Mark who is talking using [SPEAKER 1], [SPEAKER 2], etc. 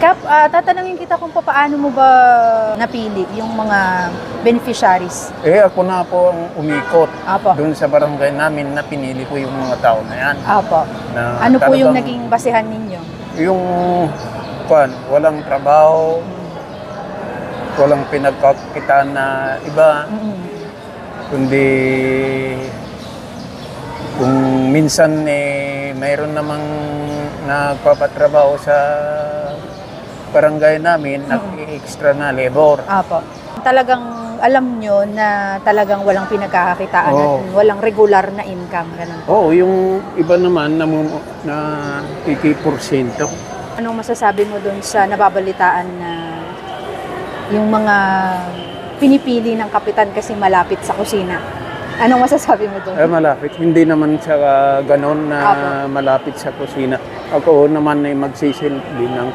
[SPEAKER 1] Kap, ah, tatanungin kita kung paano mo ba napili yung mga beneficiaries.
[SPEAKER 2] Eh ako na po ang umikot
[SPEAKER 1] Apo.
[SPEAKER 2] doon sa barangay namin na pinili ko yung mga tao na yan.
[SPEAKER 1] Apo.
[SPEAKER 2] Na
[SPEAKER 1] Ano po yung naging basehan ninyo?
[SPEAKER 2] Yung kwan, walang trabaho, walang pinagkakitaan na iba,
[SPEAKER 1] Mm-mm.
[SPEAKER 2] kundi kung minsan eh mayroon namang nagpapatrabaho sa barangay namin, nag-extra na labor.
[SPEAKER 1] Apo. Talagang alam nyo na talagang walang pinagkakakitaan
[SPEAKER 2] Oo.
[SPEAKER 1] at walang regular na income. Ganun.
[SPEAKER 2] Oo, yung iba naman na, na 80%.
[SPEAKER 1] Anong masasabi mo dun sa nababalitaan na yung mga pinipili ng kapitan kasi malapit sa kusina? Anong masasabi mo dun?
[SPEAKER 2] Eh, malapit. Hindi naman sa ganon na
[SPEAKER 1] Apo.
[SPEAKER 2] malapit sa kusina. Ako naman ay magsisilbi ng